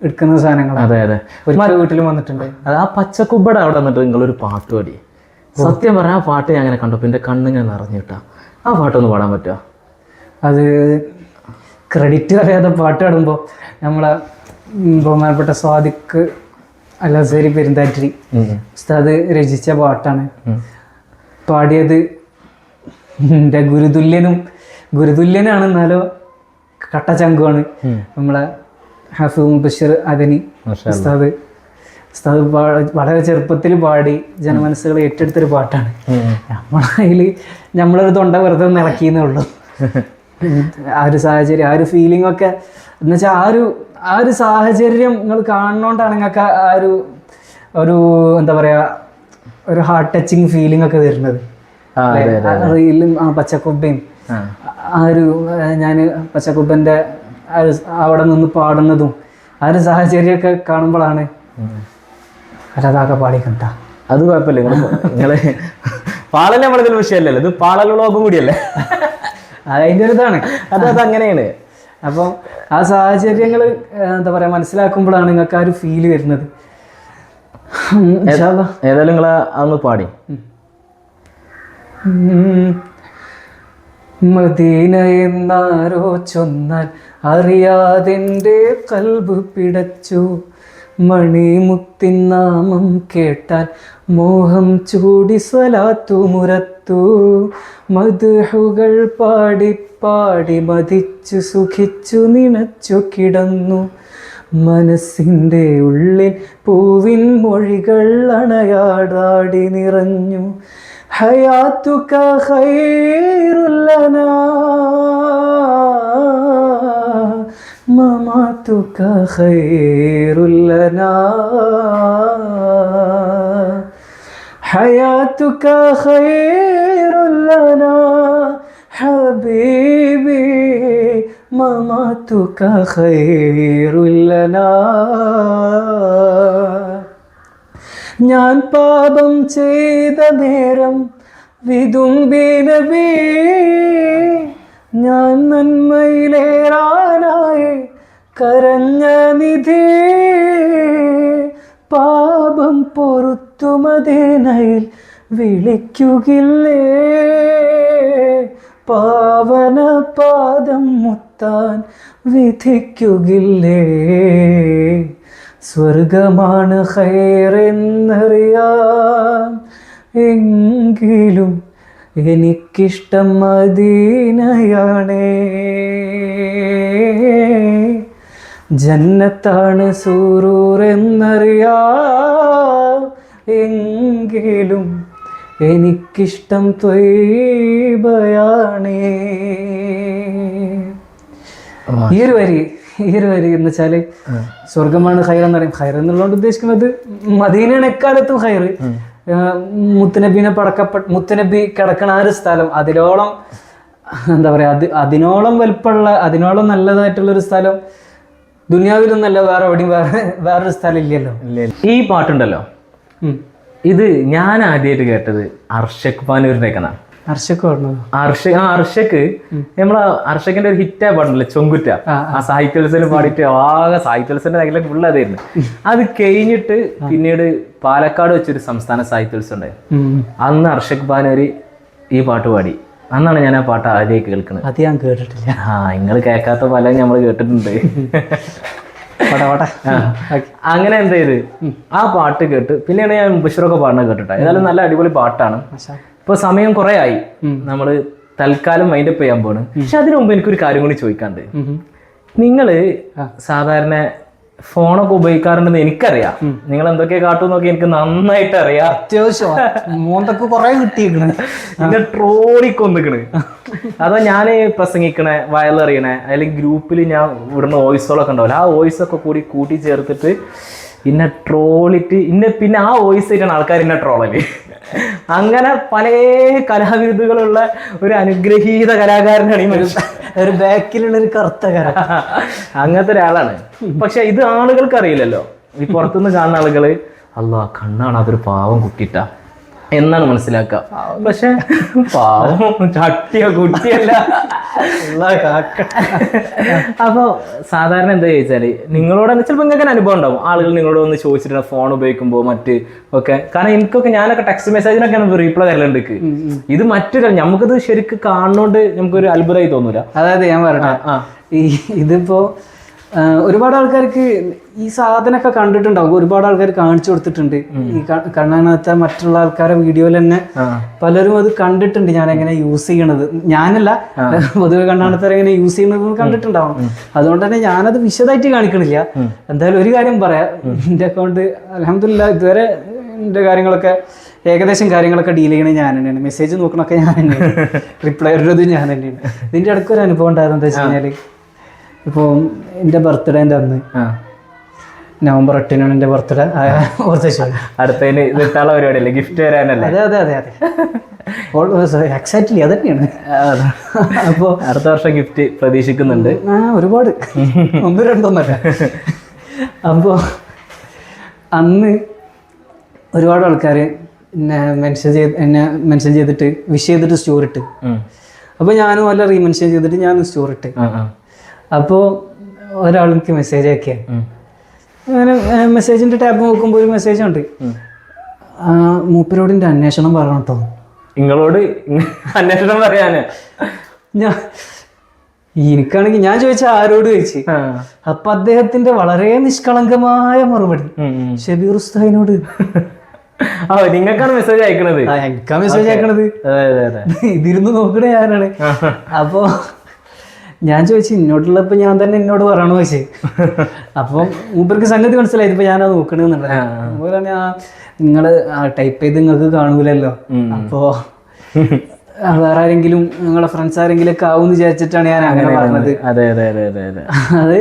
എടുക്കുന്ന സാധനങ്ങൾ അതെ അതെ. ഒരുപാട് വീട്ടിലും വന്നിട്ടുണ്ട്. അത് ആ പച്ചക്കുബ്ബടെ അവിടെ നിങ്ങൾ ഒരു പാട്ട് പാടി. സത്യം പറഞ്ഞാൽ ആ പാട്ട് ഞാൻ അങ്ങനെ കണ്ടപ്പോൾ എന്റെ കണ്ണിങ്ങനെ നിറഞ്ഞിട്ടാ. ആ പാട്ടൊന്ന് പാടാൻ പറ്റുമോ അത് ക്രെഡിറ്റ് അറിയാതെ പാട്ട് പാടുമ്പോൾ നമ്മളെ ബഹുമാനപ്പെട്ട സ്വാദിക്ക് അലസേരി പെരുന്താറ്റി ഉസ്താദ് രചിച്ച പാട്ടാണ്. പാടിയത് എന്റെ ഗുരുതുല്യനും ഗുരുതുല്യനാണ് എന്നാലോ കട്ടച്ചങ്കുമാണ് നമ്മളെ ഹഫീബ് ബഷീർ അദനി ഉസ്താദ് ഉസ്താദ് വളരെ ചെറുപ്പത്തിൽ പാടി ജനമനസ്സുകൾ ഏറ്റെടുത്തൊരു പാട്ടാണ്. നമ്മളതിൽ നമ്മളൊരു തൊണ്ട വെറുതെ നിറക്കിയെന്നേ ഉള്ളൂ. ആ ഒരു സാഹചര്യം ആ ഒരു ഫീലിംഗ് ഒക്കെ എന്നുവെച്ചാൽ ആ ഒരു ആ ഒരു സാഹചര്യം നിങ്ങൾ കാണുന്നോണ്ടാണ് നിങ്ങൾക്ക് ആ ഒരു ഒരു എന്താ പറയുക ഒരു ഹാർട്ട് ടച്ചിങ് ഫീലിംഗ് ഒക്കെ തരുന്നത് റീലും ആ പച്ചക്കൊബ്ബയും ആ. ഒരു ഞാൻ പച്ചക്കുബ്ബന്റെ അവിടെ നിന്ന് പാടുന്നതും ആ ഒരു സാഹചര്യമൊക്കെ കാണുമ്പോഴാണ് അല്ലാതാകെ കണ്ട അത് കുഴപ്പമില്ല. നിങ്ങൾ നിങ്ങൾ പാളൽ നമ്മളിതിൽ വിഷയമല്ലല്ലോ. ഇത് പാളൽ വ്ളോഗും കൂടിയല്ലേ? അതിന്റെ ഒരു ഇതാണ്. അത് അത് അങ്ങനെയാണ്. അപ്പോൾ ആ സാഹചര്യങ്ങൾ എന്താ പറയുക മനസ്സിലാക്കുമ്പോഴാണ് നിങ്ങൾക്ക് ആ ഒരു ഫീൽ വരുന്നത്. ഏതായാലും നിങ്ങൾ അന്ന് പാടി. മദീന എന്നാരോ ചൊന്നാൽ അറിയാതെന്റെ കൽബ് പിടച്ചു. മണിമുത്തിൻ നാമം കേട്ടാൽ മോഹം ചൂടി സ്വലാത്തു മുരത്തു മധുഹുകൾ പാടി പാടി മതിച്ചു സുഖിച്ചു നിണച്ചു കിടന്നു. മനസ്സിന്റെ ഉള്ളിൽ പൂവിൻ മൊഴികൾ അണയാടാടി നിറഞ്ഞു. ഹയാത്തുക ഖൈറുല്ലനാ. മമാതുക ഖൈറുല്ലനാ ഹയാതുക ഖൈറുല്ലനാ ഹബീബി മമാതുക ഖൈറുല്ലനാ ഞാൻ പാപം ചെയ്ത നേരം വിതുമ്പി നബി ഞാൻ നന്മയിലേറാനായി. കരഞ്ഞ നിധി പാപം പൊറുത്തു മദീനയിൽ വിളിക്കുകില്ലേ പാവന പാദം മുത്താൻ വിധിക്കുകില്ലേ സ്വർഗമാണ് ഹൈറെന്നറിയാം എങ്കിലും എനിക്കിഷ്ടം മദീനയാണേ. ജന്നത്താണ് സൂറൂർ എന്നറിയാം. എങ്കിലും എനിക്കിഷ്ടം ത്വയ്ബയാണേ. ഈ ഒരു വരി ഈ ഒരു വരി എന്ന് വെച്ചാൽ സ്വർഗമാണ് ഹൈർ എന്ന് പറയും. ഹൈർ എന്നുള്ളതുകൊണ്ട് ഉദ്ദേശിക്കുന്നത് മദീനയാണ് എക്കാലത്തും ഹൈർ മുത്തനബീനെ പടക്കപ്പെട്ട മുത്തനബി കിടക്കണ ആ ഒരു സ്ഥലം അതിലോളം എന്താ പറയാ അത് അതിനോളം വലുപ്പമുള്ള അതിനോളം നല്ലതായിട്ടുള്ള ഒരു സ്ഥലം ദുനിയാവിലൊന്നല്ല വേറെ എവിടെയും വേറെ വേറൊരു സ്ഥലം ഇല്ലല്ലോ. ഈ പാട്ടുണ്ടല്ലോ. ഇത് ഞാൻ ആദ്യമായിട്ട് കേട്ടത് അർഷക് പാനൂരിനേക്കാണ് അർഷക് അർഷക് അർഷ ആ അർഷക്. നമ്മളെ അർഷക്കിന്റെ ഒരു ഹിറ്റായ പാട്ടുണ്ടല്ലോ ചൊങ്കുറ്റ. ആ സാഹിത്യോത്സവം പാടിയിട്ട് ആകെ സാഹിത്യോത്സവന്റെ കയ്യിലൊക്കെ ഫുൾ അതായിരുന്നു. അത് കഴിഞ്ഞിട്ട് പിന്നീട് പാലക്കാട് വെച്ചൊരു സംസ്ഥാന സാഹിത്യോത്സവം ഉണ്ടായിരുന്നു അന്ന് അർഷക് പാനൂര് ഈ പാട്ട് പാടി. അന്നാണ് ഞാൻ ആ പാട്ട് ആദ്യമായി കേൾക്കുന്നത് അത് ഞാൻ കേട്ടിട്ടില്ല. ആ നിങ്ങൾ കേൾക്കാത്ത പല നമ്മൾ കേട്ടിട്ടുണ്ട്. അങ്ങനെ എന്ത് ചെയ്ത്? ആ പാട്ട് കേട്ട് പിന്നെയാണ് ഞാൻ ബഷീറൊക്കെ പാടുന്നത് കേട്ടിട്ട്. ഏതായാലും നല്ല അടിപൊളി പാട്ടാണ്. ഇപ്പൊ സമയം കുറെ ആയി നമ്മൾ തൽക്കാലം മൈൻഡപ്പ് ചെയ്യാൻ പോണ്. പക്ഷെ അതിനു മുമ്പ് എനിക്കൊരു കാര്യം കൂടി ചോദിക്കാണ്ട് നിങ്ങൾ സാധാരണ ഫോണൊക്കെ ഉപയോഗിക്കാറുണ്ടെന്ന് എനിക്കറിയാം. നിങ്ങൾ എന്തൊക്കെ കാട്ടുമെന്നൊക്കെ എനിക്ക് നന്നായിട്ട് അറിയാം അത്യാവശ്യം. മോന്തൊക്കെ കൊറേ കിട്ടിയേക്കണ്. ട്രോളി ട്രോളിക്കൊന്നിക്കണ് അതോ ഞാൻ പ്രസംഗിക്കണേ വയലറിയണേ അല്ലെങ്കിൽ ഗ്രൂപ്പിൽ ഞാൻ ഇവിടുന്ന് വോയിസുകളൊക്കെ ഉണ്ടാവില്ല ആ വോയിസ് ഒക്കെ കൂടി കൂട്ടി ചേർത്തിട്ട് ഇന്നെ ട്രോളിറ്റ് ഇന്ന പിന്നെ ആ വോയിസ് ആയിട്ടാണ് ആൾക്കാർ എന്നെ ട്രോളൽ. അങ്ങനെ പല കലാവിരുദ്ധകളുള്ള ഒരു അനുഗ്രഹീത കലാകാരനാണ് ഈ മനുഷ്യൻ. ഒരു ബാക്കിലുള്ള ഒരു കറുത്ത കര. അങ്ങനത്തെ ഒരാളാണ്. പക്ഷെ ഇത് ആളുകൾക്ക് അറിയില്ലല്ലോ. ഈ പുറത്തുനിന്ന് കാണുന്ന ആളുകൾ അല്ല കണ്ണാണ് അതൊരു പാവം കുട്ടിട്ട. എന്നാണ് മനസ്സിലാക്കുക. പക്ഷെ പാവം. ചട്ടിയോ കുട്ടിയല്ല. അപ്പോൾ അപ്പൊ സാധാരണ എന്താ ചോദിച്ചാൽ നിങ്ങളോട് ചിലപ്പോൾ നിങ്ങൾക്ക് അനുഭവം ഉണ്ടാവും. ആളുകൾ നിങ്ങളോട് വന്ന് ചോദിച്ചിട്ട് ഫോൺ ഉപയോഗിക്കുമ്പോൾ മറ്റ് ഒക്കെ. കാരണം എനിക്കൊക്കെ ഞാനൊക്കെ ടെക്സ്റ്റ് മെസ്സേജിനൊക്കെയാണ് റീപ്ലൈ തരലുണ്ട്. ഇത് മറ്റൊരു നമുക്കത് ശരിക്കും കാണുന്നോണ്ട് നമുക്കൊരു അത്ഭുതമായി തോന്നൂല. അതായത് ഞാൻ പറഞ്ഞ ഇതിപ്പോ ഒരുപാട് ആൾക്കാർക്ക് ഈ സാധനമൊക്കെ കണ്ടിട്ടുണ്ടാവും. ഒരുപാട് ആൾക്കാർ കാണിച്ചു കൊടുത്തിട്ടുണ്ട്. ഈ കണ്ണാനത്തെ മറ്റുള്ള ആൾക്കാരെ വീഡിയോയിൽ തന്നെ പലരും അത് കണ്ടിട്ടുണ്ട്. ഞാൻ എങ്ങനെ യൂസ് ചെയ്യണത്. ഞാനല്ല പൊതുവെ കണ്ണാണത്തര എങ്ങനെ യൂസ് ചെയ്യുന്നത് കണ്ടിട്ടുണ്ടാവും. അതുകൊണ്ട് തന്നെ ഞാനത് വിശദമായിട്ട് കാണിക്കണില്ല. എന്തായാലും ഒരു കാര്യം പറയാം. എന്റെ അക്കൗണ്ട് അലഹമില്ല ഇതുവരെ എന്റെ കാര്യങ്ങളൊക്കെ ഏകദേശം കാര്യങ്ങളൊക്കെ ഡീൽ ചെയ്യണത് ഞാൻ തന്നെയാണ്. മെസ്സേജ് നോക്കണൊക്കെ ഞാൻ തന്നെയാണ്. റിപ്ലൈ ഇടുന്നത് ഞാൻ തന്നെയാണ്. ഇതിന്റെ ഇടയ്ക്ക് ഒരു അനുഭവം ഉണ്ടായിരുന്നു എന്താ വെച്ച് കഴിഞ്ഞാൽ ഇപ്പോൾ എന്റെ ബർത്ത്ഡേന്റെ അന്ന്. നവംബർ എട്ടിനാണ് എന്റെ ബർത്ത്ഡേ ഓർത്ത് അടുത്തതിന് ഇതിട്ടാള പരിപാടിയല്ലേ? ഗിഫ്റ്റ് തരാനല്ലേ? അതെ അതെ അതെ അതെ. എക്സാക്ട്ലി അത് തന്നെയാണ്. അപ്പോൾ അടുത്ത വർഷം ഗിഫ്റ്റ് പ്രതീക്ഷിക്കുന്നുണ്ട്. ആ ഒരുപാട്. ഒന്ന് രണ്ടൊന്നല്ല. അപ്പോൾ അന്ന് ഒരുപാട് ആൾക്കാർ എന്നെ മെൻഷൻ ചെയ്ത് എന്നെ മെൻഷൻ ചെയ്തിട്ട് വിഷ് ചെയ്തിട്ട് സ്റ്റോറിട്ട് അപ്പോൾ ഞാനും അല്ല റീമെൻഷൻ ചെയ്തിട്ട് ഞാൻ സ്റ്റോറി ഇട്ട്. ആ, ആ. അപ്പോൾ ഒരാൾ എനിക്ക് മെസ്സേജ് അയക്കുക അങ്ങനെ മെസ്സേജിന്റെ ടാബ് നോക്കുമ്പോൾ ഒരു മെസ്സേജ് ഉണ്ട്. മൂപ്പരോടിന്റെ അന്വേഷണം പറയണം കേട്ടോ നിങ്ങളോട് അന്വേഷണം പറയാന്. ഞാൻ എനിക്കാണെങ്കിൽ ഞാൻ ചോദിച്ച ആരോട് ചോദിച്ചു. അപ്പൊ അദ്ദേഹത്തിന്റെ വളരെ നിഷ്കളങ്കമായ മറുപടി. ഷബീർ ഉസ്താദിനോട്. ആ നിങ്ങൾക്കാണ് മെസ്സേജ് അയക്കണത്. എനിക്കാ മെസ്സേജ് അയക്കണത്. ഇതിരുന്ന് നോക്കണേ ഞാനാണ്. അപ്പോ ഞാൻ ചോദിച്ചു ഇന്നോട്ടുള്ളപ്പോ ഞാൻ തന്നെ എന്നോട് പറയണോ? ചോദിച്ചു. അപ്പൊ മൂപ്പർക്ക് സംഗതി മനസ്സിലായി ഇപ്പൊ ഞാനത് നോക്കണെന്നുള്ളത് അതുപോലെ ഞാൻ നിങ്ങൾ ടൈപ്പ് ചെയ്ത് നിങ്ങൾക്ക് കാണൂലല്ലോ. അപ്പോ ആ, വേറെ ആരെങ്കിലും നിങ്ങളെ ഫ്രണ്ട്സ് ആരെങ്കിലും ഒക്കെ ആവും വിചാരിച്ചിട്ടാണ് ഞാൻ അങ്ങനെ പറഞ്ഞത്. അതെ അതെ അതെ അതെ അതെ. അത്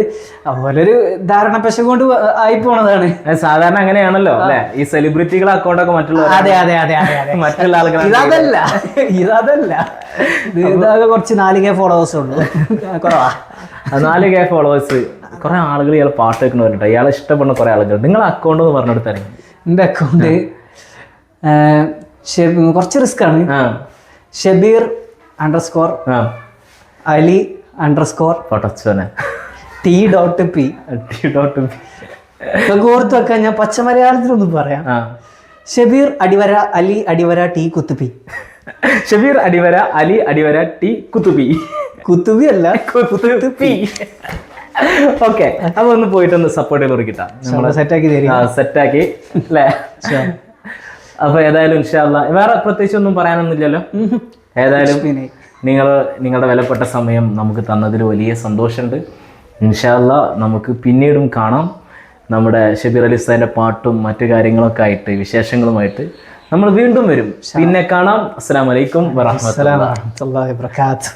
അതുപോലൊരു ധാരണ പശ കൊണ്ട് ആയി പോണതാണ് സാധാരണ അങ്ങനെയാണല്ലോ അല്ലെ? ഈ സെലിബ്രിറ്റികളെ അക്കൗണ്ട് ഒക്കെ മറ്റുള്ള അതെ അതെ അതെ അതെ മറ്റുള്ള ആളുകൾ ഇതല്ല ഇതല്ല ഇത് ഇതാകെ കുറച്ച് നാല് കെ ഫോളോവേഴ്സ് ഉള്ളൂ. കുറവാ. നാല് കെ ഫോളോവേഴ്സ് കുറെ ആളുകൾ ഇയാൾ പാട്ട് വെക്കണവരുണ്ട് ഇയാളെ ഇഷ്ടപ്പെടുന്ന കുറെ ആളുകൾ നിങ്ങൾ അക്കൗണ്ട് എന്ന് പറഞ്ഞെടുത്തായിരുന്നു എന്റെ അക്കൗണ്ട് കുറച്ച് റിസ്ക് ആണ്. Shabeer underscore underscore Ali underscore പൊട്ടച്ചോനെ T dot P dot ഇതൊക്കെ ഓർത്ത് വെക്കാൻ ഞാൻ പച്ച മലയാളത്തിലൊന്നും പറയാം. ഷബീർ അടിവര അലി അടിവര ടി കുത്തുപി ഷബീർ അടിവര അലി അടിവര ടി കുത്തുപി കുത്തുപി അല്ല കുത്തുപി ഓക്കെ അപ്പൊ ഒന്ന് പോയിട്ടൊന്ന് സപ്പോർട്ട് ചെയ്ത് കൊടുക്കിട്ടാ സെറ്റാക്കി സെറ്റാക്കി അല്ലേ അപ്പൊ ഏതായാലും ഇൻഷാല്ല വേറെ പ്രത്യേകിച്ച് ഒന്നും പറയാനൊന്നുമില്ലല്ലോ ഏതായാലും നിങ്ങൾ നിങ്ങളുടെ വിലപ്പെട്ട സമയം നമുക്ക് തന്നതിൽ വലിയ സന്തോഷമുണ്ട്. ഇൻഷാല്ല നമുക്ക് പിന്നീടും കാണാം. നമ്മുടെ ഷബീർ അലി സാറിന്റെ പാട്ടും മറ്റു കാര്യങ്ങളൊക്കെ ആയിട്ട് വിശേഷങ്ങളുമായിട്ട് നമ്മൾ വീണ്ടും വരും. പിന്നെ കാണാം. അസ്സാം വലൈക്കും വാഹമത്തല്ലാ വബറകാതുഹു.